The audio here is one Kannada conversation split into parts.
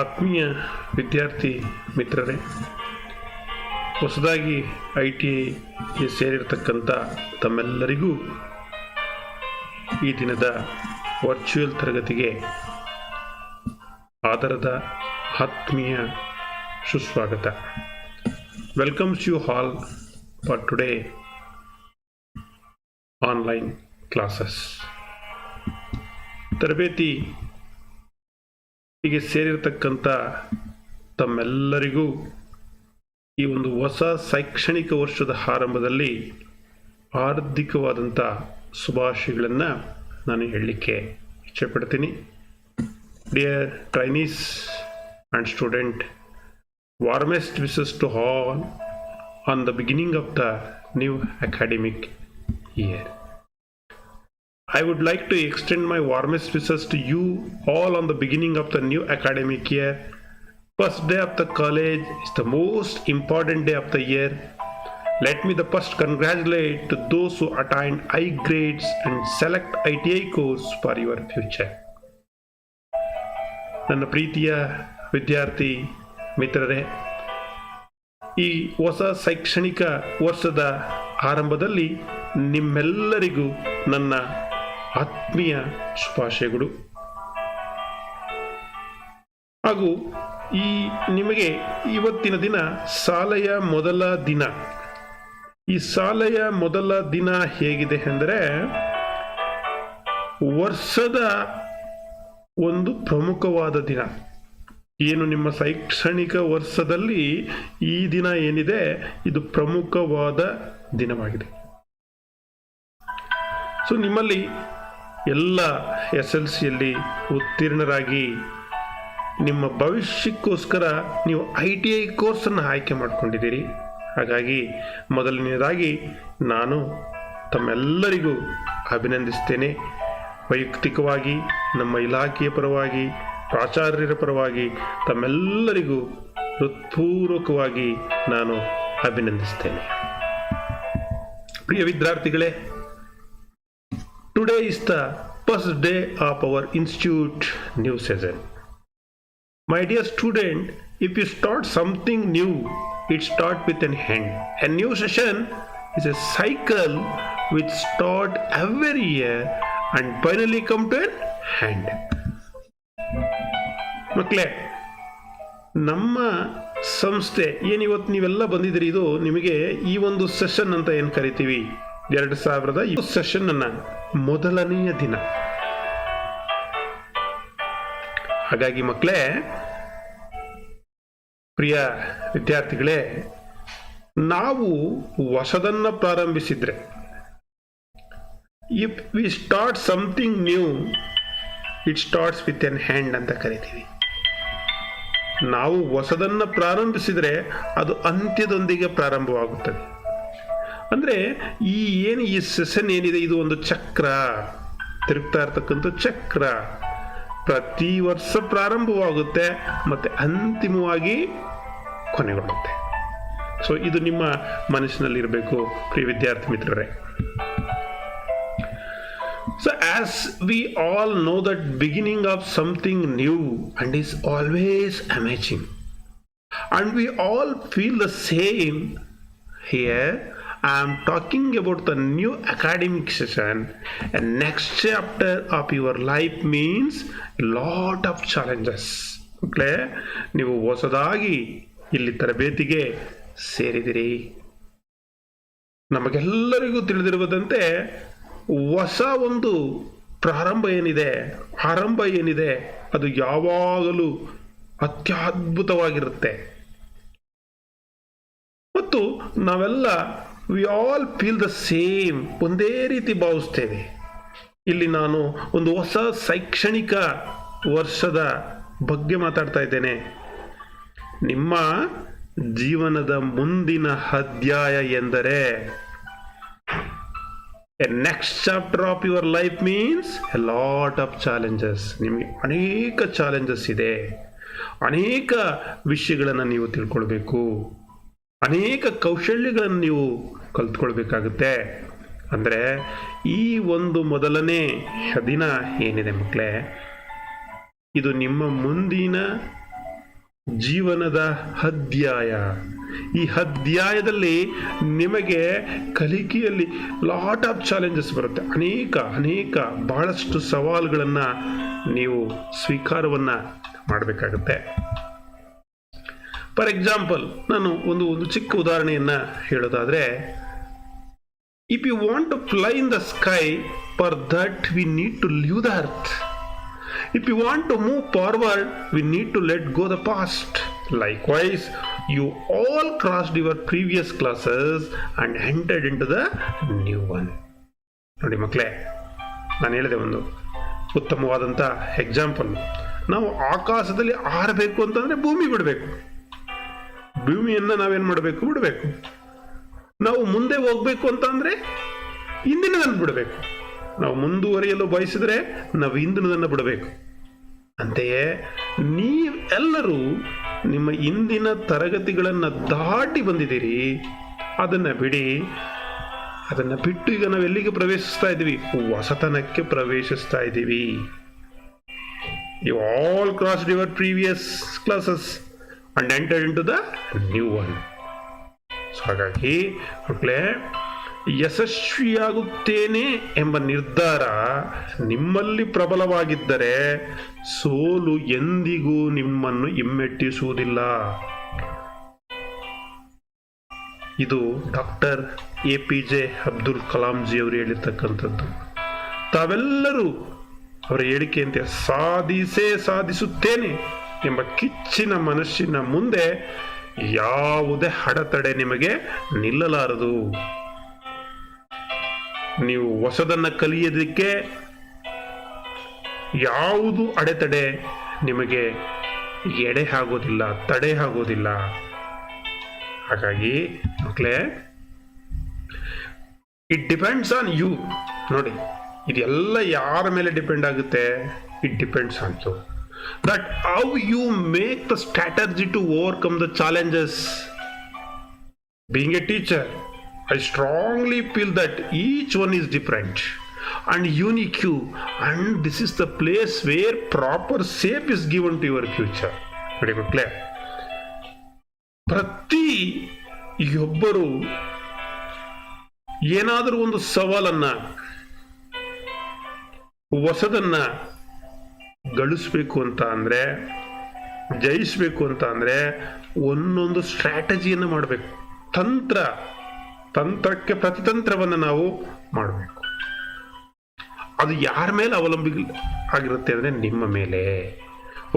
ಆತ್ಮೀಯ ವಿದ್ಯಾರ್ಥಿ ಮಿತ್ರರೇ, ಹೊಸದಾಗಿ ಐ ಟಿ ಐಗೆ ಸೇರಿರ್ತಕ್ಕಂಥ ತಮ್ಮೆಲ್ಲರಿಗೂ ಈ ದಿನದ ವರ್ಚುವಲ್ ತರಗತಿಗೆ ಆಧಾರದ ಆತ್ಮೀಯ ಸುಸ್ವಾಗತ. Welcomes you all for today online classes ತರಬೇತಿ ಹೀಗೆ ಸೇರಿರ್ತಕ್ಕಂಥ ತಮ್ಮೆಲ್ಲರಿಗೂ ಈ ಒಂದು ಹೊಸ ಶೈಕ್ಷಣಿಕ ವರ್ಷದ ಆರಂಭದಲ್ಲಿ ಹಾರ್ದಿಕವಾದಂಥ ಶುಭಾಶಯಗಳನ್ನು ನಾನು ಹೇಳಲಿಕ್ಕೆ ಇಚ್ಛೆಪಡ್ತೀನಿ. Dear trainees and student warmest wishes to all on the beginning of the new academic year I would like to extend my warmest wishes to you all on the beginning of the new academic year. First day of the college is the most important day of the year. Let me the first congratulate to those who attained I grades and select ITI course for your future. ನನ್ನ ಪ್ರೀತಿಯ ವಿದ್ಯಾರ್ಥಿ ಮಿತ್ರರೇ ಈ ಹೊಸ ಶೈಕ್ಷಣಿಕ ವರ್ಷದ ಆರಂಭದಲ್ಲಿ ನಿಮ್ಮೆಲ್ಲರಿಗೂ ನನ್ನ ಆತ್ಮೀಯ ಶುಭಾಶಯಗಳು ಹಾಗೂ ಈ ನಿಮಗೆ ಇವತ್ತಿನ ದಿನ ಶಾಲೆಯ ಮೊದಲ ದಿನ. ಈ ಶಾಲೆಯ ಮೊದಲ ದಿನ ಹೇಗಿದೆ ಅಂದರೆ ವರ್ಷದ ಒಂದು ಪ್ರಮುಖವಾದ ದಿನ. ಏನು ನಿಮ್ಮ ಶೈಕ್ಷಣಿಕ ವರ್ಷದಲ್ಲಿ ಈ ದಿನ ಏನಿದೆ? ಇದು ಪ್ರಮುಖವಾದ ದಿನವಾಗಿದೆ. ಸೊ ನಿಮ್ಮಲ್ಲಿ ಎಲ್ಲ ಎಸ್ ಎಲ್ ಸಿಯಲ್ಲಿ ಉತ್ತೀರ್ಣರಾಗಿ ನಿಮ್ಮ ಭವಿಷ್ಯಕ್ಕೋಸ್ಕರ ನೀವು ಐ ಟಿ ಐ ಕೋರ್ಸನ್ನು ಆಯ್ಕೆ ಮಾಡಿಕೊಂಡಿದ್ದೀರಿ. ಹಾಗಾಗಿ ಮೊದಲನೆಯದಾಗಿ ನಾನು ತಮ್ಮೆಲ್ಲರಿಗೂ ಅಭಿನಂದಿಸ್ತೇನೆ. ವೈಯಕ್ತಿಕವಾಗಿ, ನಮ್ಮ ಇಲಾಖೆಯ ಪರವಾಗಿ, ಪ್ರಾಚಾರ್ಯರ ಪರವಾಗಿ ತಮ್ಮೆಲ್ಲರಿಗೂ ಹೃತ್ಪೂರ್ವಕವಾಗಿ ನಾನು ಅಭಿನಂದಿಸ್ತೇನೆ. ಪ್ರಿಯ ವಿದ್ಯಾರ್ಥಿಗಳೇ Today is the first day of our institute new season. My dear student, if you start something new, it starts with an end. A new session is a cycle which start every year and finally come to an end. ಮಕ್ಕಳೇ ನಮ್ಮ ಸಂಸ್ಥೆ ಏನಿವತ್ತು ನೀವೆಲ್ಲ ಬಂದಿದ್ದೀರಿ ಇದು ನಿಮಗೆ ಈ ಒಂದು ಸೆಷನ್ ಅಂತ ಏನು ಕರಿತೀವಿ ಎರಡು ಸಾವಿರದ ಸೆಷನ್ ಅನ್ನ ಮೊದಲನೆಯ ದಿನ. ಹಾಗಾಗಿ ಮಕ್ಕಳೇ, ಪ್ರಿಯ ವಿದ್ಯಾರ್ಥಿಗಳೇ, ನಾವು ಹೊಸದನ್ನ ಪ್ರಾರಂಭಿಸಿದ್ರೆ. If we start something new it starts with an hand ಅಂತ ಕರಿತೀವಿ. ನಾವು ಹೊಸದನ್ನ ಪ್ರಾರಂಭಿಸಿದ್ರೆ ಅದು ಅಂತ್ಯದೊಂದಿಗೆ ಪ್ರಾರಂಭವಾಗುತ್ತದೆ. ಅಂದ್ರೆ ಈ ಏನು ಈ ಸೆಷನ್ ಏನಿದೆ, ಇದು ಒಂದು ಚಕ್ರ. ತಿರುಗ್ತಾ ಇರ್ತಕ್ಕಂಥ ಚಕ್ರ. ಪ್ರತಿ ವರ್ಷ ಪ್ರಾರಂಭವಾಗುತ್ತೆ, ಮತ್ತೆ ಅಂತಿಮವಾಗಿ ಕೊನೆಗೊಳ್ಳುತ್ತೆ. ಸೊ ಇದು ನಿಮ್ಮ ಮನಸ್ಸಿನಲ್ಲಿ ಇರಬೇಕು ಪ್ರಿಯ ವಿದ್ಯಾರ್ಥಿ ಮಿತ್ರರೇ. So as we all know that beginning of something new and is always amazing and we all feel the same here I am talking about the new academic session. And next chapter of your life means lot of challenges. ಮಕ್ಕಳೇ ನೀವು ಹೊಸದಾಗಿ ಇಲ್ಲಿ ತರಬೇತಿಗೆ ಸೇರಿದಿರಿ ನಮಗೆಲ್ಲರಿಗೂ ತಿಳಿದಿರುವುದಂತೆ ಹೊಸ ಒಂದು ಪ್ರಾರಂಭ ಏನಿದೆ ಆರಂಭ ಏನಿದೆ ಅದು ಯಾವಾಗಲೂ ಅತ್ಯದ್ಭುತವಾಗಿರುತ್ತೆ ಮತ್ತು ನಾವೆಲ್ಲ we all feel the same ಒಂದೇ ರೀತಿ ಭಾವಿಸ್ತೇವೆ. ಇಲ್ಲಿ ನಾನು ಒಂದು ಹೊಸ ಶೈಕ್ಷಣಿಕ ವರ್ಷದ ಬಗ್ಗೆ ಮಾತಾಡ್ತಾ ಇದ್ದೇನೆ. ನಿಮ್ಮ ಜೀವನದ ಮುಂದಿನ ಅಧ್ಯಾಯ ಎಂದರೆ next chapter of your life means a lot of challenges ನಿಮಗೆ ಅನೇಕ ಚಾಲೆಂಜಸ್ ಇದೆ. ಅನೇಕ ವಿಷಯಗಳನ್ನು ನೀವು ತಿಳ್ಕೊಳ್ಬೇಕು. ಅನೇಕ ಕೌಶಲ್ಯಗಳನ್ನು ನೀವು ಕಲ್ತ್ಕೊಳ್ಬೇಕಾಗುತ್ತೆ. ಅಂದರೆ ಈ ಒಂದು ಮೊದಲನೇ ದಿನ ಏನಿದೆ ಮಕ್ಕಳೇ ಇದು ನಿಮ್ಮ ಮುಂದಿನ ಜೀವನದ ಅಧ್ಯಾಯ. ಈ ಅಧ್ಯಾಯದಲ್ಲಿ ನಿಮಗೆ ಕಲಿಕೆಯಲ್ಲಿ ಲಾಟ್ ಆಫ್ ಚಾಲೆಂಜಸ್ ಬರುತ್ತೆ. ಅನೇಕ ಅನೇಕ ಬಹಳಷ್ಟು ಸವಾಲುಗಳನ್ನು ನೀವು ಸ್ವೀಕಾರವನ್ನು ಮಾಡಬೇಕಾಗುತ್ತೆ. ಫಾರ್ ಎಕ್ಸಾಂಪಲ್ ನಾನು ಒಂದು ಒಂದು ಚಿಕ್ಕ ಉದಾಹರಣೆಯನ್ನು ಹೇಳೋದಾದರೆ if you want to fly in the sky for that we need to leave the earth if you want to move forward we need to let go the past likewise you all crossed your previous classes and entered into the new one ನೋಡಿ ಮಕ್ಕಳೇ ನಾನು ಹೇಳಿದೆ ಒಂದು ಉತ್ತಮವಾದಂಥ ಎಕ್ಸಾಂಪಲ್ ನಾವು ಆಕಾಶದಲ್ಲಿ ಆರಬೇಕು ಅಂತಂದರೆ ಭೂಮಿ ಬಿಡಬೇಕು. ಭೂಮಿಯನ್ನು ನಾವೇನು ಮಾಡಬೇಕು? ಬಿಡಬೇಕು. ನಾವು ಮುಂದೆ ಹೋಗ್ಬೇಕು ಅಂತಂದರೆ ಇಂದಿನದನ್ನು ಬಿಡಬೇಕು. ನಾವು ಮುಂದುವರಿಯಲು ಬಯಸಿದ್ರೆ ನಾವು ಇಂದಿನದನ್ನು ಬಿಡಬೇಕು. ಅಂತೆಯೇ ನೀವೆಲ್ಲರೂ ನಿಮ್ಮ ಇಂದಿನ ತರಗತಿಗಳನ್ನು ದಾಟಿ ಬಂದಿದ್ದೀರಿ. ಅದನ್ನು ಬಿಡಿ. ಅದನ್ನು ಬಿಟ್ಟು ಈಗ ನಾವು ಎಲ್ಲಿಗೆ ಪ್ರವೇಶಿಸ್ತಾ ಇದ್ದೀವಿ? ಹೊಸತನಕ್ಕೆ ಪ್ರವೇಶಿಸ್ತಾ ಇದ್ದೀವಿ. You all cross your previous classes and enter into the new one so ಹಾಗಾಗಿ ಮಕ್ಕಳೇ, ಯಶಸ್ವಿಯಾಗುತ್ತೇನೆ ಎಂಬ ನಿರ್ಧಾರ ನಿಮ್ಮಲ್ಲಿ ಪ್ರಬಲವಾಗಿದ್ದರೆ ಸೋಲು ಎಂದಿಗೂ ನಿಮ್ಮನ್ನು ಹಿಮ್ಮೆಟ್ಟಿಸುವುದಿಲ್ಲ. ಇದು doctor A P J Abdul Kalam ji ಅವರು ಹೇಳಿರ್ತಕ್ಕಂಥದ್ದು. ತಾವೆಲ್ಲರೂ ಅವರ ಹೇಳಿಕೆಯಂತೆ ಸಾಧಿಸೇ ಸಾಧಿಸುತ್ತೇನೆ. ಎಂಬ ಕಿಚ್ಚಿನ ಮನಸ್ಸಿನ ಮುಂದೆ ಯಾವುದೇ ಹಡತಡೆ ನಿಮಗೆ ನಿಲ್ಲಲಾರದು. ನೀವು ಹೊಸದನ್ನು ಕಲಿಯೋದಕ್ಕೆ ಯಾವುದು ಅಡೆತಡೆ ನಿಮಗೆ ಎಡೆ ಆಗೋದಿಲ್ಲ, ತಡೆ ಆಗೋದಿಲ್ಲ. ಹಾಗಾಗಿ ಮಕ್ಕಳೇ ಇಟ್ ಡಿಪೆಂಡ್ಸ್ ಆನ್ ಯು ನೋಡಿ, ಇದೆಲ್ಲ ಯಾರ ಮೇಲೆ ಡಿಪೆಂಡ್ ಆಗುತ್ತೆ? It depends on you That how you make the strategy to overcome the challenges being a teacher, I strongly feel that each one is different and unique, and this is the place where proper shape is given to your future. ನೋಡಿ ಮಕ್ಕಳೇ ಪ್ರತಿ ಒಬ್ಬರು ಏನಾದರೂ ಒಂದು ಸವಾಲನ್ನ ಹೊಸದನ್ನ ಗಳಿಸ್ಬೇಕು ಅಂತ ಅಂದರೆ, ಜಯಿಸ್ಬೇಕು ಅಂತ ಅಂದರೆ ಒಂದೊಂದು ಸ್ಟ್ರಾಟಜಿಯನ್ನು ಮಾಡಬೇಕು. ತಂತ್ರ, ತಂತ್ರಕ್ಕೆ ಪ್ರತಿತಂತ್ರವನ್ನು ನಾವು ಮಾಡಬೇಕು. ಅದು ಯಾರ ಮೇಲೆ ಅವಲಂಬಿ ಆಗಿರುತ್ತೆ ಅಂದರೆ ನಿಮ್ಮ ಮೇಲೆ.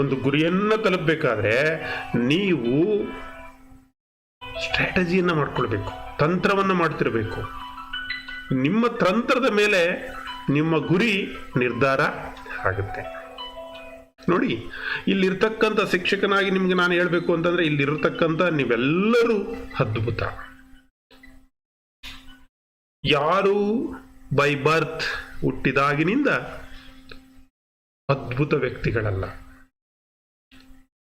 ಒಂದು ಗುರಿಯನ್ನು ತಲುಪಬೇಕಾದ್ರೆ ನೀವು ಸ್ಟ್ರಾಟಜಿಯನ್ನು ಮಾಡ್ಕೊಳ್ಬೇಕು, ತಂತ್ರವನ್ನು ಮಾಡ್ತಿರಬೇಕು. ನಿಮ್ಮ ತಂತ್ರದ ಮೇಲೆ ನಿಮ್ಮ ಗುರಿ ನಿರ್ಧಾರ ಆಗುತ್ತೆ. ನೋಡಿ, ಇಲ್ಲಿರ್ತಕ್ಕಂಥ ಶಿಕ್ಷಕನಾಗಿ ನಿಮ್ಗೆ ನಾನು ಹೇಳಬೇಕು ಅಂತಂದ್ರೆ ಇಲ್ಲಿರ್ತಕ್ಕಂಥ ನೀವೆಲ್ಲರೂ ಅದ್ಭುತ. ಯಾರು ಬೈ ಬರ್ತ್ ಹುಟ್ಟಿದಾಗಿನಿಂದ ಅದ್ಭುತ ವ್ಯಕ್ತಿಗಳಲ್ಲ.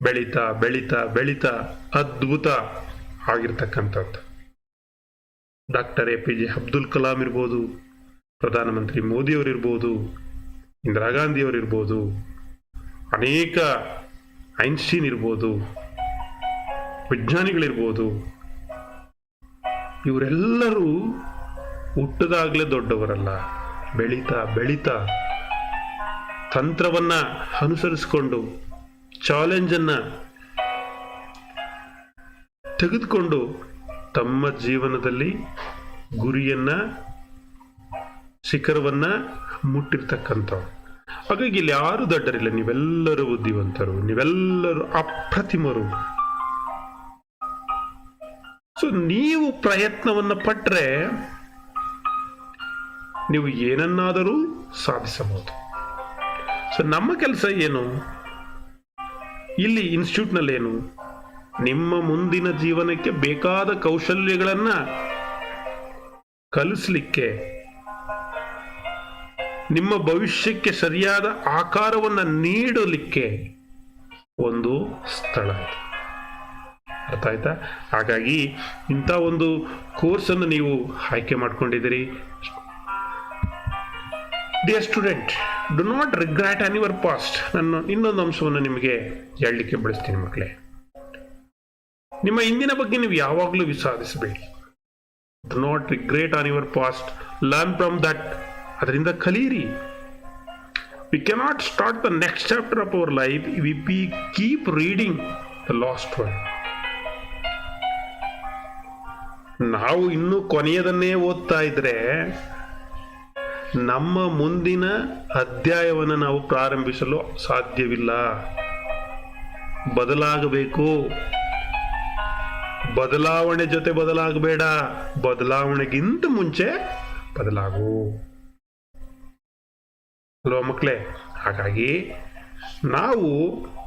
ಬೆಳೀತಾ ಬೆಳೀತಾ ಬೆಳೀತಾ, ಅದ್ಭುತ ಆಗಿರ್ತಕ್ಕಂಥದ್ದು doctor A P J Abdul Kalam ಇರ್ಬೋದು, ಪ್ರಧಾನಮಂತ್ರಿ ಮೋದಿಯವರಿರ್ಬೋದು ಇಂದಿರಾ ಗಾಂಧಿಯವರಿರ್ಬೋದು ಅನೇಕ ಐನ್ಸ್ಟೀನ್ ಇರ್ಬೋದು, ವಿಜ್ಞಾನಿಗಳಿರ್ಬೋದು, ಇವರೆಲ್ಲರೂ ಹುಟ್ಟದಾಗಲೇ ದೊಡ್ಡವರಲ್ಲ. ಬೆಳೀತಾ ಬೆಳೀತಾ ತಂತ್ರವನ್ನ ಅನುಸರಿಸಿಕೊಂಡು, ಚಾಲೆಂಜನ್ನು ತೆಗೆದುಕೊಂಡು ತಮ್ಮ ಜೀವನದಲ್ಲಿ ಗುರಿಯನ್ನ, ಶಿಖರವನ್ನು ಮುಟ್ಟಿರ್ತಕ್ಕಂಥವ್ರು. ಹಾಗಾಗಿ ಇಲ್ಲಿ ಯಾರು ದಡ್ಡರಿಲ್ಲ, ನೀವೆಲ್ಲರೂ ಬುದ್ಧಿವಂತರು, ನೀವೆಲ್ಲರೂ ಅಪ್ರತಿಮರು. ಸೊ ನೀವು ಪ್ರಯತ್ನವನ್ನು ಪಟ್ಟರೆ ನೀವು ಏನನ್ನಾದರೂ ಸಾಧಿಸಬಹುದು. ಸೊ ನಮ್ಮ ಕೆಲಸ ಏನು? ಇಲ್ಲಿ ಇನ್ಸ್ಟಿಟ್ಯೂಟ್ನಲ್ಲಿ ಏನು ನಿಮ್ಮ ಮುಂದಿನ ಜೀವನಕ್ಕೆ ಬೇಕಾದ ಕೌಶಲ್ಯಗಳನ್ನ ಕಲಿಸ್ಲಿಕ್ಕೆ ನಿಮ್ಮ ಭವಿಷ್ಯಕ್ಕೆ ಸರಿಯಾದ ಆಕಾರವನ್ನು ನೀಡಲಿಕ್ಕೆ ಒಂದು ಸ್ಥಳ ಇದೆ. ಅರ್ಥ ಆಯ್ತಾ ಹಾಗಾಗಿ ಇಂಥ ಒಂದು ಕೋರ್ಸನ್ನು ನೀವು ಆಯ್ಕೆ ಮಾಡ್ಕೊಂಡಿದ್ದೀರಿ. Dear student do not regret on your past ನಾನು ಇನ್ನೊಂದು ಅಂಶವನ್ನು ನಿಮಗೆ ಹೇಳಲಿಕ್ಕೆ ಬಳಸ್ತೀನಿ ಮಕ್ಕಳೇ. ನಿಮ್ಮ ಹಿಂದಿನ ಬಗ್ಗೆ ನೀವು ಯಾವಾಗಲೂ ವಿಸಾದಿಸಬೇಡಿ do not regret on your past learn from that ಅದರಿಂದ ಕಲೀರಿ. We cannot start the next chapter of our life we P keep reading the last one ನಾವು ಇನ್ನೂ ಕೊನೆಯದನ್ನೇ ಓದ್ತಾ ಇದ್ರೆ, ನಮ್ಮ ಮುಂದಿನ ಅಧ್ಯಾಯವನ್ನು ನಾವು ಪ್ರಾರಂಭಿಸಲು ಸಾಧ್ಯವಿಲ್ಲ. ಬದಲಾಗಬೇಕು. ಬದಲಾವಣೆ ಜೊತೆ ಬದಲಾಗಬೇಡ. ಬದಲಾವಣೆಗಿಂತ ಮುಂಚೆ ಬದಲಾಗು. ಅಲ್ವಾ ಮಕ್ಕಳೇ. ಹಾಗಾಗಿ ನಾವು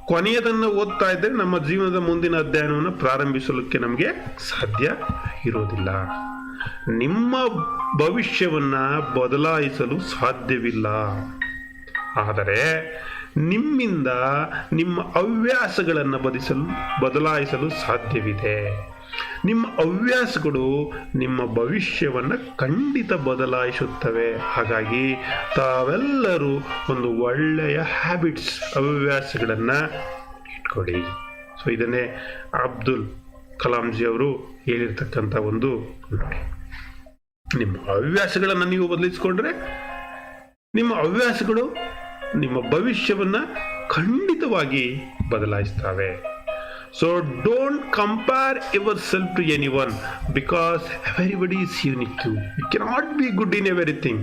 ಕೊನೆಯದನ್ನು ಓದ್ತಾ ಇದ್ದರೆ ನಮ್ಮ ಜೀವನದ ಮುಂದಿನ ಅಧ್ಯಯನವನ್ನು ಪ್ರಾರಂಭಿಸಲಿಕ್ಕೆ ನಮಗೆ ಸಾಧ್ಯ ಇರೋದಿಲ್ಲ. ನಿಮ್ಮ ಭವಿಷ್ಯವನ್ನು ಬದಲಾಯಿಸಲು ಸಾಧ್ಯವಿಲ್ಲ. ಆದರೆ ನಿಮ್ಮಿಂದ ನಿಮ್ಮ ಹವ್ಯಾಸಗಳನ್ನು ಬದಿಸಲು, ಬದಲಾಯಿಸಲು ಸಾಧ್ಯವಿದೆ. ನಿಮ್ಮ ಹವ್ಯಾಸಗಳು ನಿಮ್ಮ ಭವಿಷ್ಯವನ್ನು ಖಂಡಿತ ಬದಲಾಯಿಸುತ್ತವೆ. ಹಾಗಾಗಿ ತಾವೆಲ್ಲರೂ ಒಂದು ಒಳ್ಳೆಯ ಹ್ಯಾಬಿಟ್ಸ್ ಹವ್ಯಾಸಗಳನ್ನು ಇಟ್ಕೊಳ್ಳಿ. ಸೊ ಇದನ್ನೇ ಅಬ್ದುಲ್ ಕಲಾಂಜಿ ಅವರು ಹೇಳಿರ್ತಕ್ಕಂಥ ಒಂದು ನಿಮ್ಮ ಹವ್ಯಾಸಗಳನ್ನು ನೀವು ಬದಲಿಸಿಕೊಂಡ್ರೆ, ನಿಮ್ಮ ಹವ್ಯಾಸಗಳು ನಿಮ್ಮ ಭವಿಷ್ಯವನ್ನು ಖಂಡಿತವಾಗಿ ಬದಲಾಯಿಸ್ತವೆ. So don't yourself to anyone because everybody is unique you you cannot be good in everything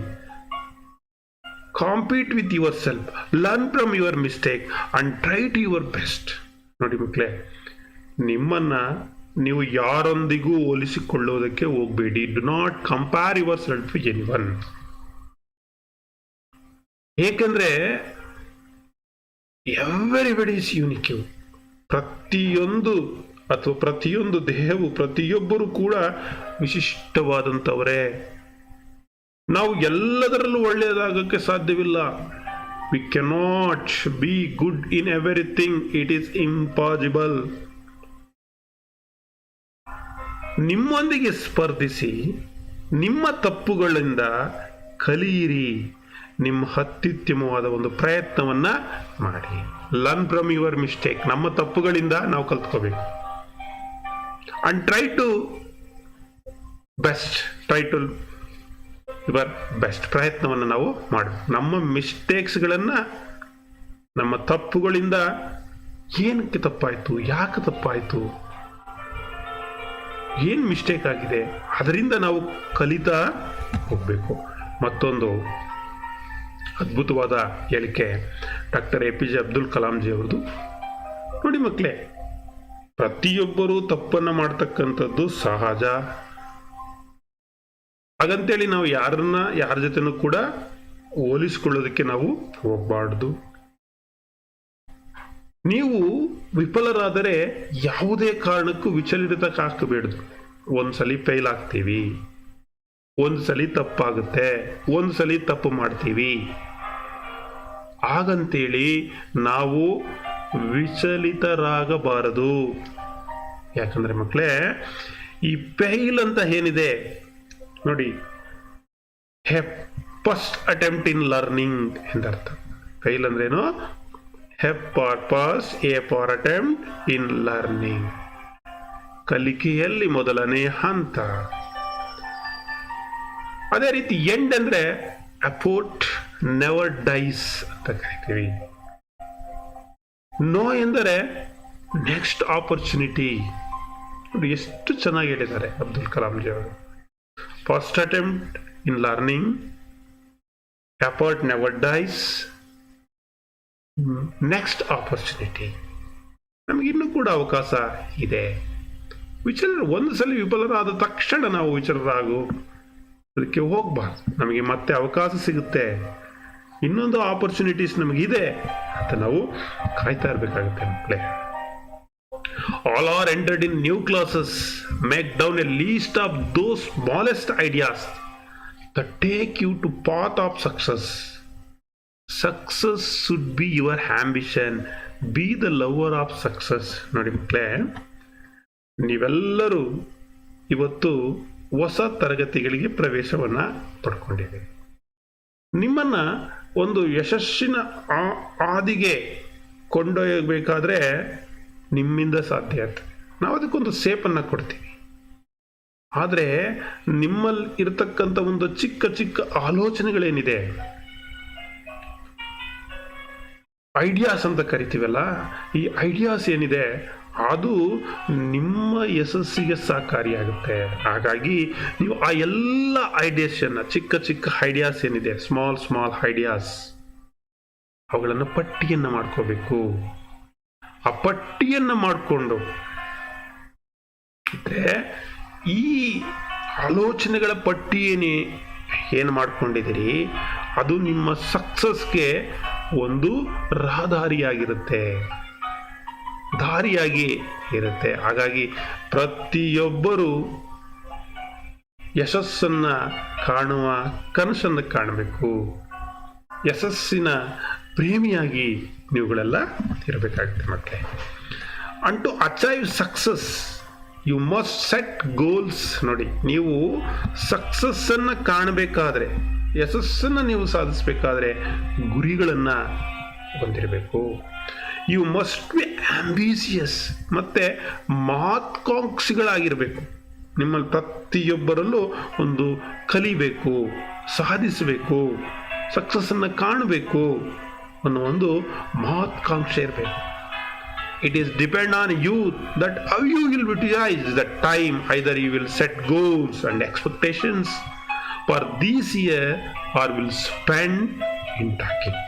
compete with yourself learn from your mistake and try to your best ನೋಡಿ ಮಕ್ಕಳೇ, ನಿಮ್ಮನ್ನು ನೀವು ಯಾರೊಂದಿಗೂ ಹೋಲಿಸಿಕೊಳ್ಳುವುದಕ್ಕೆ ಹೋಗಬೇಡಿ. Do not compare yourself to anyone ಏಕೆಂದರೆ ಎವರಿಬಡಿ ಇಸ್ ಯೂನಿಕ್ ಯು ಪ್ರತಿಯೊಂದು ಅಥವಾ ಪ್ರತಿಯೊಂದು ದೇಹವು ಪ್ರತಿಯೊಬ್ಬರು ಕೂಡ ವಿಶಿಷ್ಟವಾದಂಥವರೇ. ನಾವು ಎಲ್ಲದರಲ್ಲೂ ಒಳ್ಳೆಯದಾಗಕ್ಕೆ ಸಾಧ್ಯವಿಲ್ಲ. We cannot be good in everything it is impossible ನಿಮ್ಮೊಂದಿಗೆ ಸ್ಪರ್ಧಿಸಿ, ನಿಮ್ಮ ತಪ್ಪುಗಳಿಂದ ಕಲಿಯಿರಿ. ನಿಮ್ಮ ಅತ್ಯುತ್ತಮವಾದ ಒಂದು ಪ್ರಯತ್ನವನ್ನ ಮಾಡಿ. ಲರ್ನ್ ಫ್ರಮ್ ಯುವರ್ ಮಿಸ್ಟೇಕ್ ನಮ್ಮ ತಪ್ಪುಗಳಿಂದ ನಾವು ಕಲ್ತ್ಕೋಬೇಕು. And try to best try to your best ಪ್ರಯತ್ನವನ್ನು ನಾವು ಮಾಡಬೇಕು ನಮ್ಮ ಮಿಸ್ಟೇಕ್ಸ್ಗಳನ್ನು ನಮ್ಮ ತಪ್ಪುಗಳಿಂದ ಏನಕ್ಕೆ ತಪ್ಪಾಯಿತು, ಯಾಕೆ ತಪ್ಪಾಯಿತು, ಏನು ಮಿಸ್ಟೇಕ್ ಆಗಿದೆ, ಅದರಿಂದ ನಾವು ಕಲಿತಾ ಹೋಗಬೇಕು. ಮತ್ತೊಂದು ಅದ್ಭುತವಾದ ಹೇಳಿಕೆ doctor A P J Abdul Kalamji ಅವ್ರದ್ದು. ನೋಡಿ ಮಕ್ಕಳೇ ಪ್ರತಿಯೊಬ್ಬರು ತಪ್ಪನ್ನು ಮಾಡ್ತಕ್ಕಂಥದ್ದು ಸಹಜ. ಹಾಗಂತೇಳಿ ನಾವು ಯಾರನ್ನ, ಯಾರ ಜೊತೆನೂ ಕೂಡ ಹೋಲಿಸ್ಕೊಳ್ಳೋದಕ್ಕೆ ನಾವು ಹೋಗಬಾರ್ದು. ನೀವು ವಿಫಲರಾದರೆ ಯಾವುದೇ ಕಾರಣಕ್ಕೂ ವಿಚಲಿತ ಹಾಕಬೇಡ್ದು ಒಂದ್ಸಲಿ ಫೇಲ್ ಆಗ್ತೀವಿ. ಒಂದ್ಸಲಿ ತಪ್ಪಾಗುತ್ತೆ ಒಂದು ಸಲ ತಪ್ಪು ಮಾಡ್ತೀವಿ. ಹಾಗಂತೇಳಿ ನಾವು ವಿಚಲಿತರಾಗಬಾರದು. ಯಾಕಂದ್ರೆ ಮಕ್ಕಳೇ ಈ ಫೇಲ್ ಅಂತ ಏನಿದೆ, ನೋಡಿ ಫಸ್ಟ್ ಅಟೆಂಪ್ಟ್ ಇನ್ ಲರ್ನಿಂಗ್ ಎಂದರ್ಥ ಫೇಲ್ ಅಂದ್ರೇನು? F for pass A for attempt in learning ಕಲಿಕೆಯಲ್ಲಿ ಮೊದಲನೇ ಹಂತ. ಅದೇ ರೀತಿ ಎಂಡ್ ಅಂದ್ರೆ ಅಪೋರ್ಟ್ ನೆವರ್ ಡೈಸ್ ಅಂತ ಕರಿತೀವಿ. ನೋ ಎಂದರೆ ನೆಕ್ಸ್ಟ್ ಆಪರ್ಚುನಿಟಿ ಎಷ್ಟು ಚೆನ್ನಾಗಿ ಹೇಳಿದ್ದಾರೆ ಅಬ್ದುಲ್ ಕಲಾಂಜಿ ಅವರು. First attempt in learning effort never dies next opportunity ನಮಗೆ ಇನ್ನೂ ಕೂಡ ಅವಕಾಶ ಇದೆ. ವಿಚಾರ ಒಂದು ಸಲ ವಿಫಲರಾದ ತಕ್ಷಣ ನಾವು ವಿಚಾರರಾಗು ಅದಕ್ಕೆ ಹೋಗ್ಬಾರ್ದು ನಮಗೆ ಮತ್ತೆ ಅವಕಾಶ ಸಿಗುತ್ತೆ. ಇನ್ನೊಂದು ಆಪರ್ಚುನಿಟೀಸ್ ನಮಗಿದೆ ಅಂತ ನಾವು ಕಾಯ್ತಾ ಇರಬೇಕಾಗುತ್ತೆ ಮಕ್ಕಳೇ. All are entered in new classes make down a list of those smallest ideas the take you to path of success success should be your ambition be the lover of success ನೋಡಿ ಮಕ್ಕಳೇ, ನೀವೆಲ್ಲರೂ ಇವತ್ತು ಹೊಸ ತರಗತಿಗಳಿಗೆ ಪ್ರವೇಶವನ್ನ ಪಡ್ಕೊಂಡಿದೆ. ನಿಮ್ಮನ್ನ ಒಂದು ಯಶಸ್ಸಿನ ಆದಿಗೆ ಕೊಂಡೊಯ್ಯಬೇಕಾದ್ರೆ ನಿಮ್ಮಿಂದ ಸಾಧ್ಯ ಆಗ್ತದೆ ನಾವು ಅದಕ್ಕೊಂದು ಸೇಪನ್ನು ಕೊಡ್ತೀವಿ. ಆದರೆ ನಿಮ್ಮಲ್ಲಿ ಇರತಕ್ಕಂಥ ಒಂದು ಚಿಕ್ಕ ಚಿಕ್ಕ ಆಲೋಚನೆಗಳೇನಿದೆ? ಐಡಿಯಾಸ್ ಅಂತ ಕರಿತೀವಲ್ಲ, ಈ ಐಡಿಯಾಸ್ ಏನಿದೆ? ಅದು ನಿಮ್ಮ ಯಶಸ್ಸಿಗೆ ಸಹಕಾರಿಯಾಗುತ್ತೆ. ಹಾಗಾಗಿ ನೀವು ಆ ಎಲ್ಲ ಐಡಿಯಾಸನ್ನು ಚಿಕ್ಕ ಚಿಕ್ಕ ಐಡಿಯಾಸ್ ಏನಿದೆ ಸ್ಮಾಲ್ ಸ್ಮಾಲ್ ಐಡಿಯಾಸ್ ಅವುಗಳನ್ನು ಪಟ್ಟಿಯನ್ನು ಮಾಡ್ಕೋಬೇಕು. ಆ ಪಟ್ಟಿಯನ್ನು ಮಾಡಿಕೊಂಡು ಈ ಆಲೋಚನೆಗಳ ಪಟ್ಟಿ ಏನೇ, ಏನು ಮಾಡ್ಕೊಂಡಿದ್ದೀರಿ, ಅದು ನಿಮ್ಮ ಸಕ್ಸಸ್ಗೆ ಒಂದು ರಹದಾರಿಯಾಗಿರುತ್ತೆ. ದಾರಿಯಾಗಿ ಇರುತ್ತೆ. ಹಾಗಾಗಿ ಪ್ರತಿಯೊಬ್ಬರು ಯಶಸ್ಸನ್ನ ಕಾಣುವ ಕನಸನ್ನು ಕಾಣಬೇಕು. ಯಶಸ್ಸಿನ ಪ್ರೇಮಿಯಾಗಿ ನೀವುಗಳೆಲ್ಲ ಇರಬೇಕಾಗುತ್ತೆ ಮತ್ತೆ. And to achieve success, you must set goals ನೋಡಿ. ನೀವು ಸಕ್ಸಸ್ಸನ್ನು ಕಾಣಬೇಕಾದ್ರೆ, ಯಶಸ್ಸನ್ನು ನೀವು ಸಾಧಿಸಬೇಕಾದ್ರೆ ಗುರಿಗಳನ್ನು ಹೊಂದಿರಬೇಕು. ಯು ಮಸ್ಟ್ ಬಿ ಆಂಬಿಷಿಯಸ್ ಮತ್ತು ಮಹತ್ವಾಕಾಂಕ್ಷಿಗಳಾಗಿರಬೇಕು ನಿಮ್ಮಲ್ಲಿ ಪ್ರತಿಯೊಬ್ಬರಲ್ಲೂ ಒಂದು ಕಲಿಬೇಕು, ಸಾಧಿಸಬೇಕು ಸಕ್ಸಸ್ಸನ್ನು ಕಾಣಬೇಕು ಅನ್ನೋ ಒಂದು ಮಹತ್ವಾಕಾಂಕ್ಷೆ ಇರಬೇಕು. It is depend on you that how you will utilise the time either you will set goals and expectations for these year or will spend in talking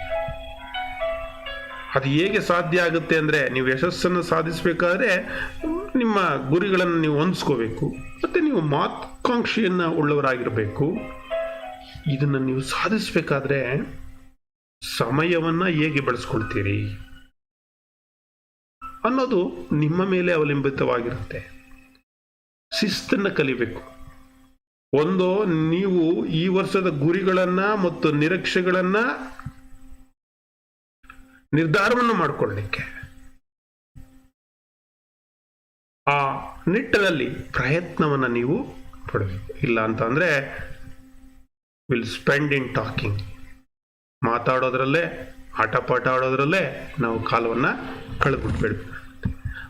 ಅದು ಹೇಗೆ ಸಾಧ್ಯ ಆಗುತ್ತೆ ಅಂದರೆ ನೀವು ಯಶಸ್ಸನ್ನು ಸಾಧಿಸಬೇಕಾದ್ರೆ ನಿಮ್ಮ ಗುರಿಗಳನ್ನು ನೀವು ಹೊಂದಿಸ್ಕೋಬೇಕು. ಮತ್ತು ನೀವು ಮಾತ್ಕಾಂಕ್ಷೆಯನ್ನು ಉಳ್ಳವರಾಗಿರಬೇಕು. ಇದನ್ನು ನೀವು ಸಾಧಿಸಬೇಕಾದ್ರೆ ಸಮಯವನ್ನು ಹೇಗೆ ಬಳಸ್ಕೊಳ್ತೀರಿ? ಅನ್ನೋದು ನಿಮ್ಮ ಮೇಲೆ ಅವಲಂಬಿತವಾಗಿರುತ್ತೆ. ಶಿಸ್ತನ್ನು ಕಲಿಬೇಕು. ಒಂದು ನೀವು ಈ ವರ್ಷದ ಗುರಿಗಳನ್ನು ಮತ್ತು ನಿರೀಕ್ಷೆಗಳನ್ನ ನಿರ್ಧಾರವನ್ನು ಮಾಡಿಕೊಳ್ಳಲಿಕ್ಕೆ ಆ ನಿಟ್ಟಿನಲ್ಲಿ ಪ್ರಯತ್ನವನ್ನು ನೀವು ಪಡಬೇಕು. ಇಲ್ಲ ಅಂತಂದರೆ ವಿಲ್ ಸ್ಪೆಂಡ್ ಇನ್ ಟಾಕಿಂಗ್ ಮಾತಾಡೋದ್ರಲ್ಲೇ ಆಟ ಪಾಠ ಆಡೋದ್ರಲ್ಲೇ ನಾವು ಕಾಲವನ್ನು ಕಳೆದ್ಬಿಟ್ಬೇಡ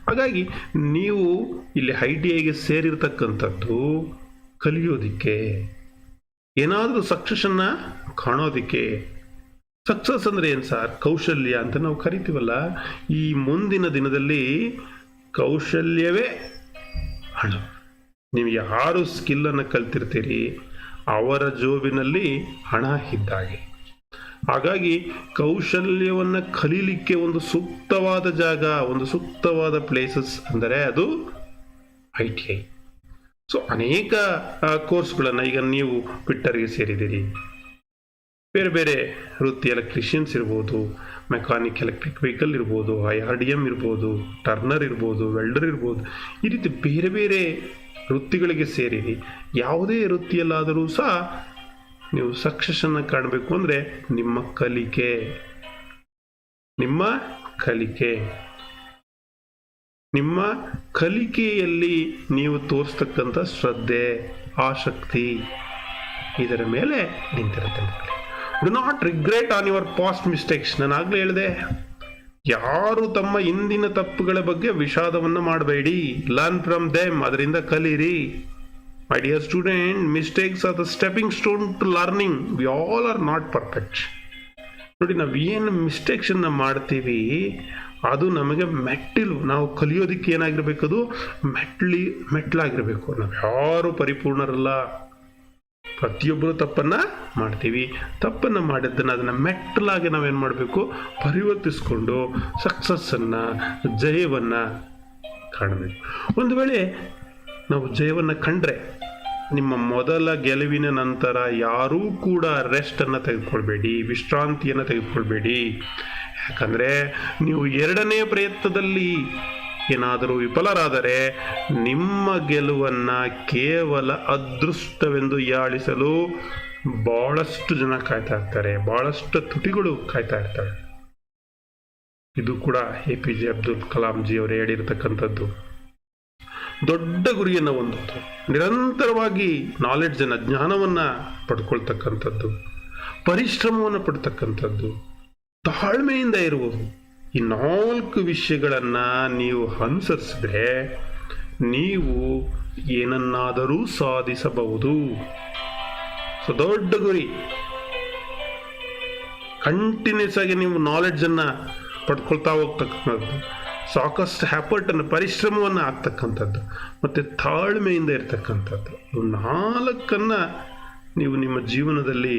ಹಾಗಾಗಿ ನೀವು ಇಲ್ಲಿ ಐ ಟಿ ಐಗೆ ಸೇರಿರ್ತಕ್ಕಂಥದ್ದು ಕಲಿಯೋದಿಕ್ಕೆ, ಏನಾದರೂ ಸಕ್ಸಸ್ಸನ್ನು ಕಾಣೋದಿಕ್ಕೆ ಸಕ್ಸಸ್ ಅಂದರೆ ಏನು ಸರ್, ಕೌಶಲ್ಯ ಅಂತ ನಾವು ಕರಿತೀವಲ್ಲ, ಈ ಮುಂದಿನ ದಿನದಲ್ಲಿ ಕೌಶಲ್ಯವೇ ಹಣ ನೀವು ಯಾರು ಸ್ಕಿಲ್ಲನ್ನು ಕಲ್ತಿರ್ತೀರಿ, ಅವರ ಜೋಬಿನಲ್ಲಿ ಹಣ ಇದ್ದಾಗೆ. ಹಾಗಾಗಿ ಕೌಶಲ್ಯವನ್ನು ಕಲೀಲಿಕ್ಕೆ ಒಂದು ಸೂಕ್ತವಾದ ಜಾಗ, ಒಂದು ಸೂಕ್ತವಾದ ಪ್ಲೇಸಸ್ ಅಂದರೆ ಅದು ಐ ಟಿ ಐ ಸೊ ಅನೇಕ ಕೋರ್ಸ್ಗಳನ್ನು ಈಗ ನೀವು ಟ್ವಿಟ್ಟರ್ಗೆ ಸೇರಿದ್ದೀರಿ. ಬೇರೆ ಬೇರೆ ವೃತ್ತಿ ಎಲೆಕ್ಟ್ರಿಷಿಯನ್ಸ್ ಇರ್ಬೋದು ಮೆಕ್ಯಾನಿಕ್ ಎಲೆಕ್ಟ್ರಿಕ್ ವೆಹಿಕಲ್ ಇರ್ಬೋದು ಐ ಆರ್ ಡಿ ಎಂ ಇರ್ಬೋದು ಟರ್ನರ್ ಇರ್ಬೋದು ವೆಲ್ಡರ್ ಇರ್ಬೋದು, ಈ ರೀತಿ ಬೇರೆ ಬೇರೆ ವೃತ್ತಿಗಳಿಗೆ ಸೇರಿರಿ. ಯಾವುದೇ ವೃತ್ತಿಯಲ್ಲಾದರೂ ಸಹ ನೀವು ಸಕ್ಸಸ್ಸನ್ನು ಕಾಣಬೇಕು ಅಂದರೆ ನಿಮ್ಮ ಕಲಿಕೆ. ನಿಮ್ಮ ಕಲಿಕೆ. ನಿಮ್ಮ ಕಲಿಕೆಯಲ್ಲಿ ನೀವು ತೋರಿಸ್ತಕ್ಕಂಥ ಶ್ರದ್ಧೆ, ಆಸಕ್ತಿ ಇದರ ಮೇಲೆ ನಿಂತಿರುತ್ತೆ. Do not regret on your past mistakes ನಾನು ಆಗಲೇ ಹೇಳಿದೆ, ಯಾರು ತಮ್ಮ ಹಿಂದಿನ ತಪ್ಪುಗಳ ಬಗ್ಗೆ ವಿಷಾದವನ್ನು ಮಾಡಬೇಡಿ. ಲರ್ನ್ ಫ್ರಮ್ ದೆಮ್ ಅದರಿಂದ ಕಲೀರಿ my dear student mistakes are the stepping stone to learning we all are not perfect ನೋಡಿ, ನಾವು ಏನು ಮಿಸ್ಟೇಕ್ಸನ್ನು ಮಾಡ್ತೀವಿ, ಅದು ನಮಗೆ ಮೆಟ್ಟಿಲು. ನಾವು ಕಲಿಯೋದಕ್ಕೆ ಏನಾಗಿರ್ಬೇಕದು? ಮೆಟ್ಲಿ, ಮೆಟ್ಲಾಗಿರಬೇಕು. ನಾವು ಯಾರು ಪರಿಪೂರ್ಣರಲ್ಲ. ಪ್ರತಿಯೊಬ್ಬರು ತಪ್ಪನ್ನು ಮಾಡ್ತೀವಿ. ತಪ್ಪನ್ನು ಮಾಡಿದ್ದನ್ನು ಅದನ್ನು ಮೆಟ್ಟಲಾಗಿ ನಾವೇನು ಮಾಡಬೇಕು? ಪರಿವರ್ತಿಸ್ಕೊಂಡು ಸಕ್ಸಸ್ಸನ್ನು, ಜಯವನ್ನು ಕಾಣಬೇಕು. ಒಂದು ವೇಳೆ ನಾವು ಜಯವನ್ನು ಕಂಡ್ರೆ, ನಿಮ್ಮ ಮೊದಲ ಗೆಲುವಿನ ನಂತರ ಯಾರೂ ಕೂಡ ರೆಸ್ಟನ್ನು ತೆಗೆದುಕೊಳ್ಬೇಡಿ, ವಿಶ್ರಾಂತಿಯನ್ನು ತೆಗೆದುಕೊಳ್ಬೇಡಿ. ಯಾಕಂದರೆ ನೀವು ಎರಡನೇ ಪ್ರಯತ್ನದಲ್ಲಿ ಏನಾದರೂ ವಿಫಲರಾದರೆ ನಿಮ್ಮ ಗೆಲುವನ್ನು ಕೇವಲ ಅದೃಷ್ಟವೆಂದು ಯಾಳಿಸಲು ಬಹಳಷ್ಟು ಜನ ಕಾಯ್ತಾ ಇರ್ತಾರೆ, ಬಹಳಷ್ಟು ತುಟಿಗಳು ಕಾಯ್ತಾ ಇರ್ತಾರೆ. ಇದು ಕೂಡ A P J Abdul Kalam ji ಅವರು ಹೇಳಿರ್ತಕ್ಕಂಥದ್ದು. ದೊಡ್ಡ ಗುರಿಯನ್ನು ಹೊಂದೋದು, ನಿರಂತರವಾಗಿ ನಾಲೆಡ್ಜನ್ನು ಜ್ಞಾನವನ್ನು ಪಡ್ಕೊಳ್ತಕ್ಕಂಥದ್ದು, ಪರಿಶ್ರಮವನ್ನು ಪಡ್ತಕ್ಕಂಥದ್ದು, ತಾಳ್ಮೆಯಿಂದ ಇರುವುದು ಈ ನಾಲ್ಕು ವಿಷಯಗಳನ್ನು ನೀವು ಅನುಸರಿಸಿದ್ರೆ ನೀವು ಏನನ್ನಾದರೂ ಸಾಧಿಸಬಹುದು. ಸೊ, ದೊಡ್ಡ ಗುರಿ. ಕಂಟಿನ್ಯೂಸ್ ಆಗಿ ನೀವು ನಾಲೆಡ್ಜನ್ನು ಪಡ್ಕೊಳ್ತಾ ಹೋಗ್ತಕ್ಕಂಥದ್ದು, ಸಾಕಷ್ಟು ಹ್ಯಾಪರ್ಟನ್ನು ಪರಿಶ್ರಮವನ್ನು ಆಗ್ತಕ್ಕಂಥದ್ದು, ಮತ್ತು ತಾಳ್ಮೆಯಿಂದ ಇರ್ತಕ್ಕಂಥದ್ದು. ನಾಲ್ಕನ್ನು ನೀವು ನಿಮ್ಮ ಜೀವನದಲ್ಲಿ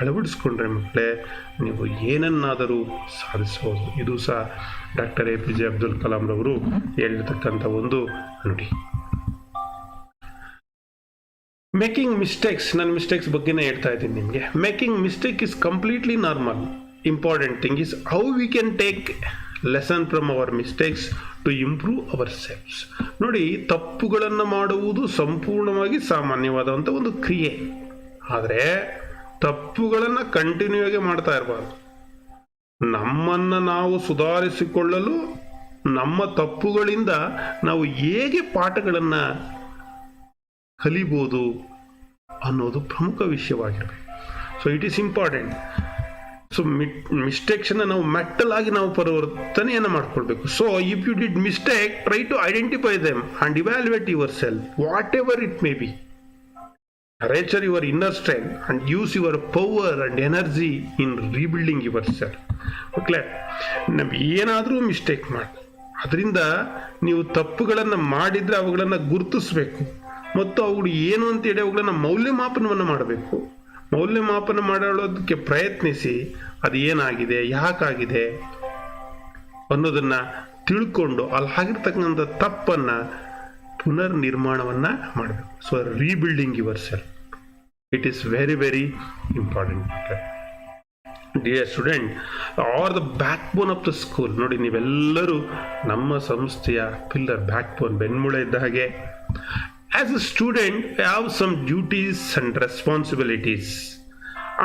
ಅಳವಡಿಸ್ಕೊಂಡ್ರೆ ಮಕ್ಕಳೇ, ನೀವು ಏನನ್ನಾದರೂ ಸಾಧಿಸ್ಬೋದು ಇದು ಸಹ doctor A P J Abdul ಕಲಾಂರವರು ಹೇಳಿರ್ತಕ್ಕಂಥ ಒಂದು ನುಡಿ. ಮೇಕಿಂಗ್ ಮಿಸ್ಟೇಕ್ಸ್, ನನ್ನ ಮಿಸ್ಟೇಕ್ಸ್ ಬಗ್ಗೆನೇ ಹೇಳ್ತಾ ಇದ್ದೀನಿ ನಿಮಗೆ. Making mistake is completely normal. Important thing is how we can take lesson from our mistakes to improve ourselves. ನೋಡಿ, ತಪ್ಪುಗಳನ್ನು ಮಾಡುವುದು ಸಂಪೂರ್ಣವಾಗಿ ಸಾಮಾನ್ಯವಾದಂಥ ಒಂದು ಕ್ರಿಯೆ. ಆದರೆ ತಪ್ಪುಗಳನ್ನು ಕಂಟಿನ್ಯೂ ಆಗಿ ಮಾಡ್ತಾ ಇರಬಾರ್ದು. ನಮ್ಮನ್ನು ನಾವು ಸುಧಾರಿಸಿಕೊಳ್ಳಲು, ನಮ್ಮ ತಪ್ಪುಗಳಿಂದ ನಾವು ಹೇಗೆ ಪಾಠಗಳನ್ನು ಕಲಿಬೋದು ಅನ್ನೋದು ಪ್ರಮುಖ ವಿಷಯವಾಗಿರಬೇಕು. So it is important so ಮಿಸ್ಟೇಕ್ಸನ್ನು ನಾವು ಮೆಟ್ಟಲಾಗಿ ನಾವು ಪರಿವರ್ತನೆಯನ್ನು ಮಾಡ್ಕೊಳ್ಬೇಕು. So if you did mistake try to identify them and evaluate yourself whatever it may be nurture your inner strength and use your power energy in rebuilding your yourself. Okay ನಮ್ಗೆ ಏನಾದರೂ ಮಿಸ್ಟೇಕ್ ಮಾಡಿ. ಅದರಿಂದ ನೀವು ತಪ್ಪುಗಳನ್ನು ಮಾಡಿದರೆ ಅವುಗಳನ್ನು ಗುರುತಿಸ್ಬೇಕು. ಮತ್ತು ಅವುಗಳು ಏನು ಅಂತೇಳಿ ಅವುಗಳನ್ನು ಮೌಲ್ಯಮಾಪನವನ್ನು ಮಾಡಬೇಕು. ಮೌಲ್ಯಮಾಪನ ಮಾಡೋದಕ್ಕೆ ಪ್ರಯತ್ನಿಸಿ, ಅದು ಏನಾಗಿದೆ, ಯಾಕಾಗಿದೆ ಅನ್ನೋದನ್ನು ತಿಳ್ಕೊಂಡು ಅಲ್ಲಿ ಆಗಿರ್ತಕ್ಕಂಥ ತಪ್ಪನ್ನು ಪುನರ್ ನಿರ್ಮಾಣವನ್ನು ಮಾಡಬೇಕು so rebuilding yourself it is very very important dear student are the backbone of the school ನೋಡಿ ನೀವೆಲ್ಲರೂ ನಮ್ಮ ಸಂಸ್ಥೆಯ ಪಿಲ್ಲರ್ ಬ್ಯಾಕ್ ಬೋನ್ ಬೆನ್ಮೂಳೆ ಇದ್ದ ಹಾಗೆ as a student have some duties and responsibilities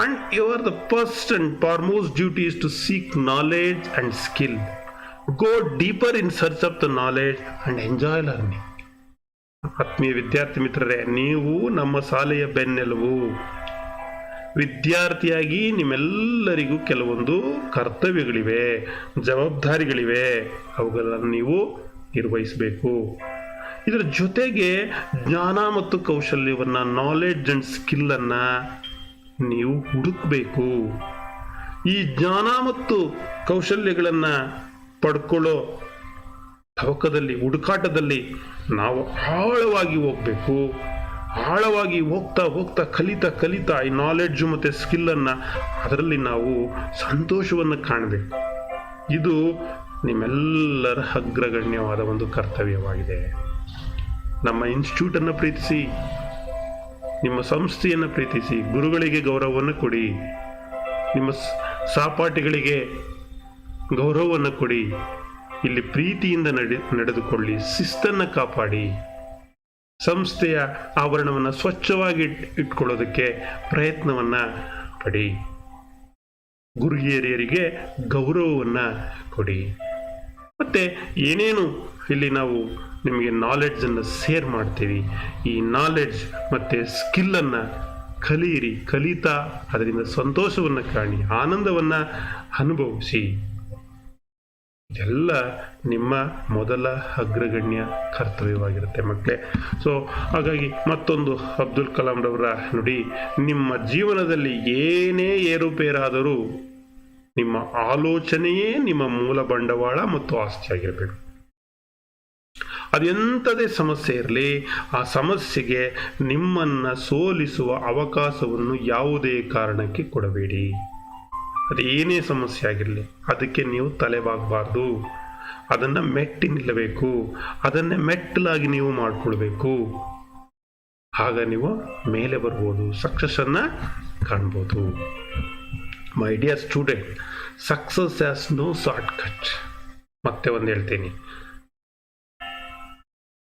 and you are the first and foremost duties to seek knowledge and skill go deeper in search of the knowledge and enjoy learning ಆತ್ಮೀಯ ವಿದ್ಯಾರ್ಥಿ ಮಿತ್ರರೇ, ನೀವು ನಮ್ಮ ಶಾಲೆಯ ಬೆನ್ನೆಲುಬು. ವಿದ್ಯಾರ್ಥಿಯಾಗಿ ನಿಮ್ಮೆಲ್ಲರಿಗೂ ಕೆಲವೊಂದು ಕರ್ತವ್ಯಗಳಿವೆ, ಜವಾಬ್ದಾರಿಗಳಿವೆ. ಅವುಗಳನ್ನು ನೀವು ನಿರ್ವಹಿಸಬೇಕು. ಇದರ ಜೊತೆಗೆ ಜ್ಞಾನ ಮತ್ತು ಕೌಶಲ್ಯವನ್ನು ನಾಲೆಡ್ಜ್ ಅಂಡ್ ಸ್ಕಿಲ್ಲನ್ನು ನೀವು ಹುಡುಕಬೇಕು. ಈ ಜ್ಞಾನ ಮತ್ತು ಕೌಶಲ್ಯಗಳನ್ನು ಪಡ್ಕೊಳ್ಳೋ ತವಕದಲ್ಲಿ, ಹುಡುಕಾಟದಲ್ಲಿ ನಾವು ಆಳವಾಗಿ ಹೋಗಬೇಕು. ಆಳವಾಗಿ ಹೋಗ್ತಾ ಹೋಗ್ತಾ, ಕಲಿತಾ ಕಲಿತಾ ಈ ನಾಲೆಡ್ಜು ಮತ್ತು ಸ್ಕಿಲ್ಲನ್ನು ಅದರಲ್ಲಿ ನಾವು ಸಂತೋಷವನ್ನು ಕಾಣಬೇಕು. ಇದು ನಿಮ್ಮೆಲ್ಲರ ಅಗ್ರಗಣ್ಯವಾದ ಒಂದು ಕರ್ತವ್ಯವಾಗಿದೆ. ನಮ್ಮ ಇನ್ಸ್ಟಿಟ್ಯೂಟನ್ನು ಪ್ರೀತಿಸಿ, ನಿಮ್ಮ ಸಂಸ್ಥೆಯನ್ನು ಪ್ರೀತಿಸಿ, ಗುರುಗಳಿಗೆ ಗೌರವವನ್ನು ಕೊಡಿ, ನಿಮ್ಮ ಸಹಪಾಠಿಗಳಿಗೆ ಗೌರವವನ್ನು ಕೊಡಿ ಇಲ್ಲಿ ಪ್ರೀತಿಯಿಂದ ನಡೆ ನಡೆದುಕೊಳ್ಳಿ, ಶಿಸ್ತನ್ನು ಕಾಪಾಡಿ. ಸಂಸ್ಥೆಯ ಆವರಣವನ್ನು ಸ್ವಚ್ಛವಾಗಿ ಇಟ್ಕೊಳ್ಳೋದಕ್ಕೆ ಪ್ರಯತ್ನವನ್ನು ಪಡಿ. ಗುರು ಹಿರಿಯರಿಗೆ ಗೌರವವನ್ನು ಕೊಡಿ. ಮತ್ತು ಏನೇನು ಇಲ್ಲಿ ನಾವು ನಿಮಗೆ ನಾಲೆಡ್ಜನ್ನು ಶೇರ್ ಮಾಡ್ತೀವಿ? ಈ ನಾಲೆಡ್ಜ್ ಮತ್ತು ಸ್ಕಿಲ್ಲನ್ನು ಕಲಿಯಿರಿ, ಕಲಿತಾ, ಅದರಿಂದ ಸಂತೋಷವನ್ನು ಕಾಣಿ, ಆನಂದವನ್ನು ಅನುಭವಿಸಿ. ಇದೆಲ್ಲ ನಿಮ್ಮ ಮೊದಲ ಅಗ್ರಗಣ್ಯ ಕರ್ತವ್ಯವಾಗಿರುತ್ತೆ ಮಕ್ಕಳೇ. ಸೊ ಹಾಗಾಗಿ ಮತ್ತೊಂದು ಅಬ್ದುಲ್ ಕಲಾಂರವರ ನುಡಿ, ನಿಮ್ಮ ಜೀವನದಲ್ಲಿ ಏನೇ ಏರುಪೇರಾದರೂ ನಿಮ್ಮ ಆಲೋಚನೆಯೇ ನಿಮ್ಮ ಮೂಲ ಬಂಡವಾಳ ಮತ್ತು ಆಸ್ತಿಯಾಗಿರಬೇಕು ಅದೆಂಥದೇ ಸಮಸ್ಯೆ ಇರಲಿ, ಆ ಸಮಸ್ಯೆಗೆ ನಿಮ್ಮನ್ನು ಸೋಲಿಸುವ ಅವಕಾಶವನ್ನು ಯಾವುದೇ ಕಾರಣಕ್ಕೆ ಕೊಡಬೇಡಿ. ಅದು ಏನೇ ಸಮಸ್ಯೆ ಆಗಿರಲಿ, ಅದಕ್ಕೆ ನೀವು ತಲೆಬಾಗಬಾರ್ದು. ಅದನ್ನು ಮೆಟ್ಟಿ ನಿಲ್ಲಬೇಕು ಅದನ್ನೇ ಮೆಟ್ಟಲಾಗಿ ನೀವು ಮಾಡಿಕೊಳ್ಬೇಕು. ಆಗ ನೀವು ಮೇಲೆ ಬರ್ಬೋದು ಸಕ್ಸಸ್ಸನ್ನು ಕಾಣ್ಬೋದು. My dear student success as no shortcut ಮತ್ತೆ ಒಂದು ಹೇಳ್ತೀನಿ.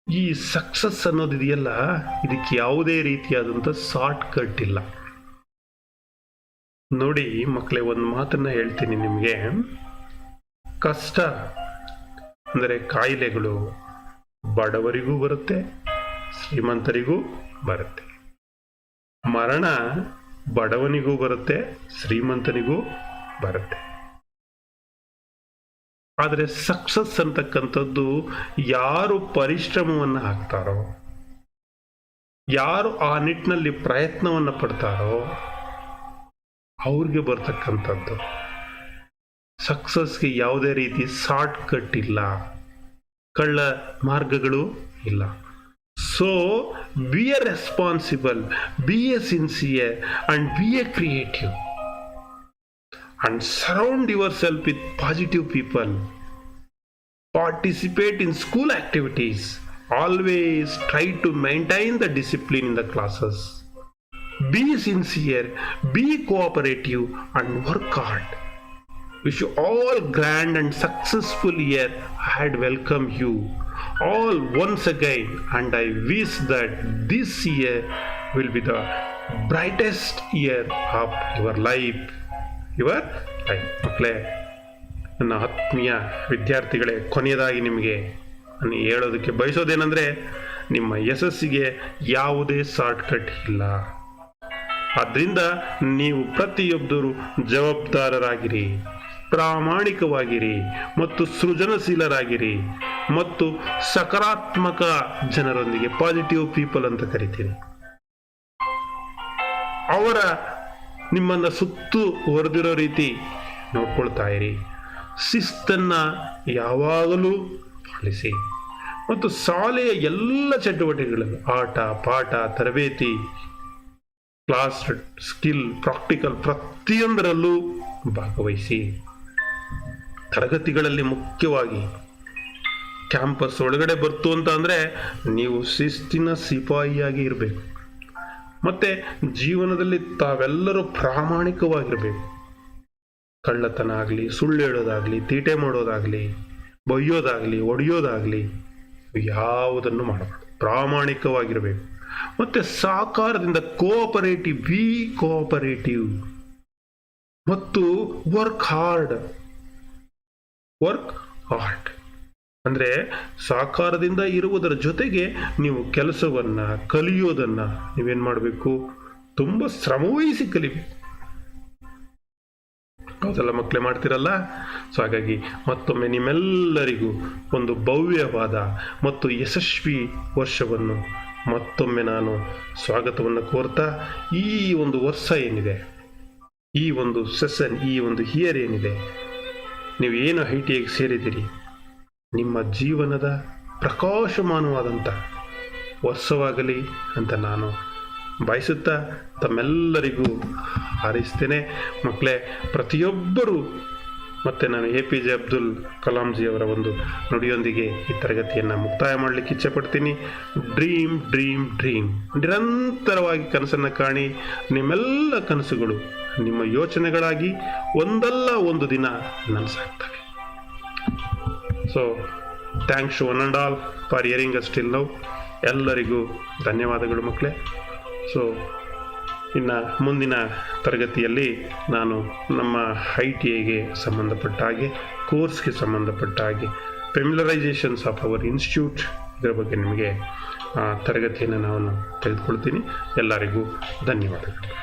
ಈ ಸಕ್ಸಸ್ ಅನ್ನೋದಿದೆಯಲ್ಲ, ಇದಕ್ಕೆ ಯಾವುದೇ ರೀತಿಯಾದಂಥ ಶಾರ್ಟ್ ಕಟ್ ಇಲ್ಲ. ನೋಡಿ ಮಕ್ಕಳೇ, ಒಂದು ಮಾತನ್ನ ಹೇಳ್ತೀನಿ ನಿಮಗೆ. ಕಷ್ಟ ಅಂದರೆ ಕಾಯಿಲೆಗಳು ಬಡವರಿಗೂ ಬರುತ್ತೆ, ಶ್ರೀಮಂತರಿಗೂ ಬರುತ್ತೆ. ಮರಣ ಬಡವನಿಗೂ ಬರುತ್ತೆ, ಶ್ರೀಮಂತನಿಗೂ ಬರುತ್ತೆ. ಆದರೆ ಸಕ್ಸಸ್ ಅಂತಕ್ಕಂಥದ್ದು ಯಾರು ಪರಿಶ್ರಮವನ್ನು ಹಾಕ್ತಾರೋ, ಯಾರು ಆ ನಿಟ್ಟಿನಲ್ಲಿ ಪ್ರಯತ್ನವನ್ನು ಪಡ್ತಾರೋ ಅವ್ರಿಗೆ ಬರ್ತಕ್ಕಂಥದ್ದು. ಸಕ್ಸಸ್ಗೆ ಯಾವುದೇ ರೀತಿ ಶಾರ್ಟ್ ಕಟ್ ಇಲ್ಲ. ಕಳ್ಳ ಮಾರ್ಗಗಳು ಇಲ್ಲ. So be a responsible be a sincere and be a creative and surround yourself with positive people participate in school activities always try to maintain the discipline in the classes. Be sincere, be cooperative, and work hard. Wish you all grand and successful year had welcome you all once again and I wish that this year will be the brightest year of your life. Your life. ಮಕ್ಕಳೇ ನನ್ನ ಆತ್ಮೀಯ ವಿದ್ಯಾರ್ಥಿಗಳೇ ಕೊನೆಯದಾಗಿ ನಿಮಗೆ ನಾನು ಹೇಳೋದಕ್ಕೆ ಬಯಸೋದೇನೆಂದರೆ ನಿಮ್ಮ ಯಶಸ್ಸಿಗೆ ಯಾವುದೇ ಶಾರ್ಟ್ಕಟ್ ಇಲ್ಲ ಆದ್ದರಿಂದ ನೀವು ಪ್ರತಿಯೊಬ್ಬರು ಜವಾಬ್ದಾರರಾಗಿರಿ, ಪ್ರಾಮಾಣಿಕವಾಗಿರಿ ಮತ್ತು ಸೃಜನಶೀಲರಾಗಿರಿ ಮತ್ತು ಸಕಾರಾತ್ಮಕ ಜನರೊಂದಿಗೆ ಪಾಸಿಟಿವ್ ಪೀಪಲ್ ಅಂತ ಕರಿತೀರಿ ಅವರ ನಿಮ್ಮನ್ನು ಸುತ್ತು ಹೊರದಿರೋ ರೀತಿ ನೋಡ್ಕೊಳ್ತಾ ಇರಿ. ಶಿಸ್ತನ್ನು ಯಾವಾಗಲೂ ಪಾಲಿಸಿ ಮತ್ತು ಶಾಲೆಯ ಎಲ್ಲ ಚಟುವಟಿಕೆಗಳಲ್ಲಿ ಆಟ, ಪಾಠ, ತರಬೇತಿ ಕ್ಲಾಸ್ ಸ್ಕಿಲ್ ಪ್ರಾಕ್ಟಿಕಲ್ ಪ್ರತಿಯೊಂದರಲ್ಲೂ ಭಾಗವಹಿಸಿ, ತರಗತಿಗಳಲ್ಲಿ ಮುಖ್ಯವಾಗಿ ಕ್ಯಾಂಪಸ್ ಒಳಗಡೆ ಬರ್ತು ಅಂತ ಅಂದರೆ ನೀವು ಶಿಸ್ತಿನ ಸಿಪಾಯಿಯಾಗಿ ಇರಬೇಕು. ಮತ್ತು ಜೀವನದಲ್ಲಿ ತಾವೆಲ್ಲರೂ ಪ್ರಾಮಾಣಿಕವಾಗಿರಬೇಕು. ಕಳ್ಳತನ ಆಗಲಿ, ಸುಳ್ಳು ಹೇಳೋದಾಗಲಿ, ತೀಟೆ ಮಾಡೋದಾಗಲಿ ಬೈಯೋದಾಗಲಿ ಒಡೆಯೋದಾಗಲಿ ಯಾವುದನ್ನು ಮಾಡಬಾರ್ದು. ಪ್ರಾಮಾಣಿಕವಾಗಿರಬೇಕು. ಮತ್ತೆ ಸಾಕಾರದಿಂದ ಕೋಆಪರೇಟಿವ್ ವಿ ಕೋಆಪರೇಟಿವ್ ಮತ್ತು ವರ್ಕ್ ಹಾರ್ಡ್ ವರ್ಕ್ ಹಾರ್ಡ್ ಅಂದರೆ ಸಾಕಾರದಿಂದ ಇರುವುದರ ಜೊತೆಗೆ ನೀವು ಕೆಲಸವನ್ನ ಕಲಿಯೋದನ್ನ ನೀವೇನ್ ಮಾಡಬೇಕು? ತುಂಬ ಶ್ರಮವಹಿಸಿ ಕಲಿಬೇಕು ಹೌದಲ್ಲ ಮಕ್ಕಳೇ ಮಾಡ್ತಿರಲ್ಲ? ಸೊ ಹಾಗಾಗಿ ಮತ್ತೊಮ್ಮೆ ನಿಮ್ಮೆಲ್ಲರಿಗೂ ಒಂದು ಭವ್ಯವಾದ ಮತ್ತು ಯಶಸ್ವಿ ವರ್ಷವನ್ನು ಮತ್ತೊಮ್ಮೆ ನಾನು ಸ್ವಾಗತವನ್ನು ಕೋರ್ತಾ, ಈ ಒಂದು ವರ್ಷ ಏನಿದೆ? ಈ ಒಂದು ಸೆಷನ್ ಈ ಒಂದು ಹಿಯರ್ ಏನಿದೆ? ನೀವು ಏನು ಐ ಸೇರಿದ್ದೀರಿ? ನಿಮ್ಮ ಜೀವನದ ಪ್ರಕಾಶಮಾನವಾದಂಥ ವರ್ಷವಾಗಲಿ ಅಂತ ನಾನು ಬಯಸುತ್ತಾ ತಮ್ಮೆಲ್ಲರಿಗೂ ಹಾರೈಸ್ತೇನೆ. ಮಕ್ಕಳೇ, ಪ್ರತಿಯೊಬ್ಬರೂ ಮತ್ತು ನಾನು ಎ ಪಿ ಜೆ ಅಬ್ದುಲ್ ಕಲಾಂಜಿ ಅವರ ಒಂದು ನುಡಿಯೊಂದಿಗೆ ಈ ತರಗತಿಯನ್ನು ಮುಕ್ತಾಯ ಮಾಡಲಿಕ್ಕೆ ಇಚ್ಛೆಪಡ್ತೀನಿ ಡ್ರೀಮ್ ಡ್ರೀಮ್ ಡ್ರೀಮ್ ನಿರಂತರವಾಗಿ ಕನಸನ್ನು ಕಾಣಿ, ನಿಮ್ಮೆಲ್ಲ ಕನಸುಗಳು ನಿಮ್ಮ ಯೋಚನೆಗಳಾಗಿ ಒಂದಲ್ಲ ಒಂದು ದಿನ ನನಸಾಗ್ತವೆ. So thanks one and all for hearing us still now ಎಲ್ಲರಿಗೂ ಧನ್ಯವಾದಗಳು ಮಕ್ಕಳೇ. ಸೊ ಇನ್ನು ಮುಂದಿನ ತರಗತಿಯಲ್ಲಿ ನಾನು ನಮ್ಮ ಐ ಟಿ ಐಗೆ ಸಂಬಂಧಪಟ್ಟ ಹಾಗೆ, ಕೋರ್ಸ್ಗೆ ಸಂಬಂಧಪಟ್ಟ ಹಾಗೆ ಪೆಮ್ಯುಲರೈಸೇಷನ್ಸ್ ಆಫ್ ಅವರ್ ಇನ್ಸ್ಟಿಟ್ಯೂಟ್ ಇದರ ಬಗ್ಗೆ ನಿಮಗೆ ತರಗತಿಯನ್ನು ನಾನು ತೆಗೆದುಕೊಳ್ತೀನಿ. ಎಲ್ಲರಿಗೂ ಧನ್ಯವಾದಗಳು.